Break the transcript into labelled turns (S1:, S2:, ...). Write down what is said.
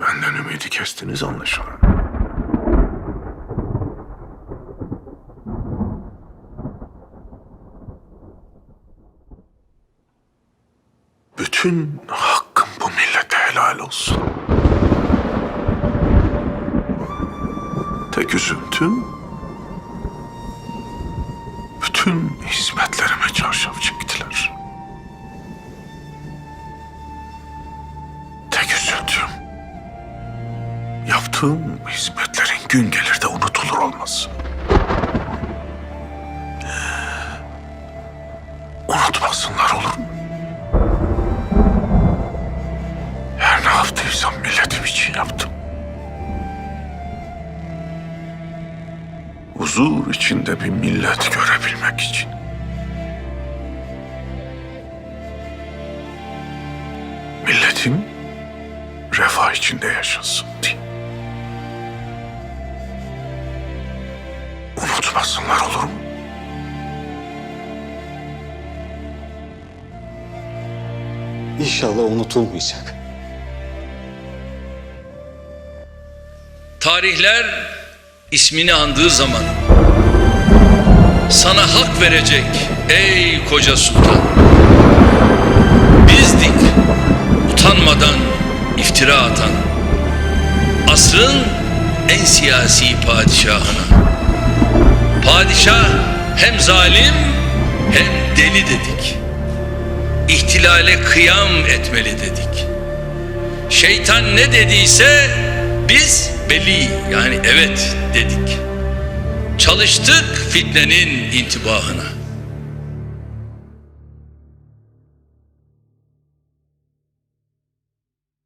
S1: Benden ümidi kestiniz anlaşılan. Bütün hakkım bu millete helal olsun. Tek üzüntüm bütün hizmetlerime çarşaf çektiler. Yaptığım hizmetlerin gün gelir de unutulur olması. Unutmasınlar olur mu? Her ne yaptıysam milletim için yaptım. Huzur içinde bir millet görebilmek için. Milletim refah içinde yaşasın diye. Unutmasınlar olur mu?
S2: İnşallah unutulmayacak.
S3: Tarihler ismini andığı zaman sana hak verecek ey koca sultan. Bizdik utanmadan iftira atan asrın en siyasi padişahına. Padişah hem zalim hem deli dedik. İhtilale kıyam etmeli dedik. Şeytan ne dediyse biz beli yani evet dedik. Çalıştık fitnenin intibahına.